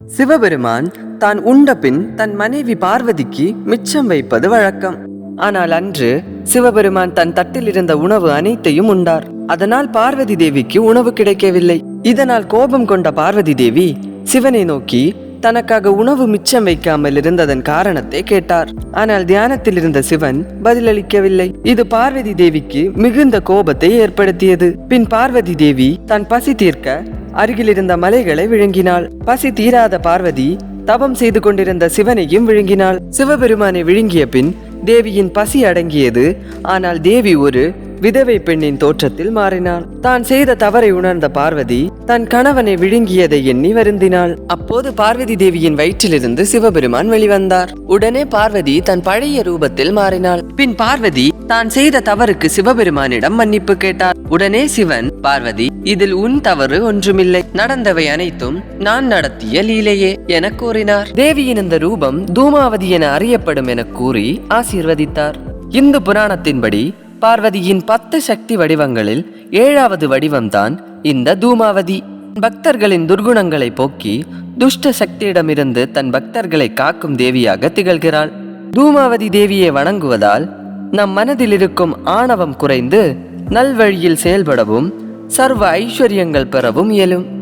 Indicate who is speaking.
Speaker 1: சிவபெருமான் தான் உண்ட பின் தன் மனைவி பார்வதிக்கு மிச்சம் வைப்பது வழக்கம். ஆனால் அன்று சிவபெருமான் தன் தட்டில் இருந்த உணவு அனைத்தையும் உண்டார். அதனால் பார்வதி தேவிக்கு உணவு கிடைக்கவில்லை. இதனால் கோபம் கொண்ட பார்வதி தேவி சிவனை நோக்கி தனக்காக உணவு மிச்சம் வைக்காமல் இருந்ததன் காரணத்தை கேட்டார். ஆனால் தியானத்தில் இருந்த சிவன் பதிலளிக்கவில்லை. இது பார்வதி தேவிக்கு மிகுந்த கோபத்தை ஏற்படுத்தியது. பின் பார்வதி தேவி தன் பசி தீர்க்க அருகில் இருந்த மலைகளை விழுங்கினாள். பசி தீராத பார்வதி தவம் செய்து கொண்டிருந்த சிவனையும் விழுங்கினாள். சிவபெருமானை விழுங்கிய பின் தேவியின் பசி அடங்கியது. ஆனால் தேவி ஒரு விதவை பெண்ணின் தோற்றத்தில் மாறினாள். தான் செய்த தவறை உணர்ந்த பார்வதி தன் கணவனை விழுங்கியதை எண்ணி வருந்தினாள். அப்போது பார்வதி தேவியின் வயிற்றிலிருந்து சிவபெருமான் வெளிவந்தார். உடனே பார்வதி தன் பழைய ரூபத்தில் மாறினாள். பின் பார்வதி தான் செய்த தவறுக்கு சிவபெருமானிடம் மன்னிப்பு கேட்டார். உடனே சிவன் பார்வதி இதில் உன் தவறு ஒன்றுமில்லை. நடந்தவை அனைத்தும் நான் நடத்திய லீலையே என கூறினார். தேவியின் இந்த ரூபம் தூமாவதி என அறியப்படும் என கூறி ஆசீர்வதித்தார். இந்து புராணத்தின்படி பார்வதியின் பத்து சக்தி வடிவங்களில் ஏழாவது வடிவம்தான் இந்த தூமாவதி. பக்தர்களின் துர்குணங்களை போக்கி துஷ்ட சக்தியிடமிருந்து தன் பக்தர்களை காக்கும் தேவியாக திகழ்கிறாள். தூமாவதி தேவியை வணங்குவதால் நம் மனதில் இருக்கும் ஆணவம் குறைந்து நல்வழியில் செயல்படவும் சர்வ ஐஸ்வர்யங்கள் பெறவும் இயலும்.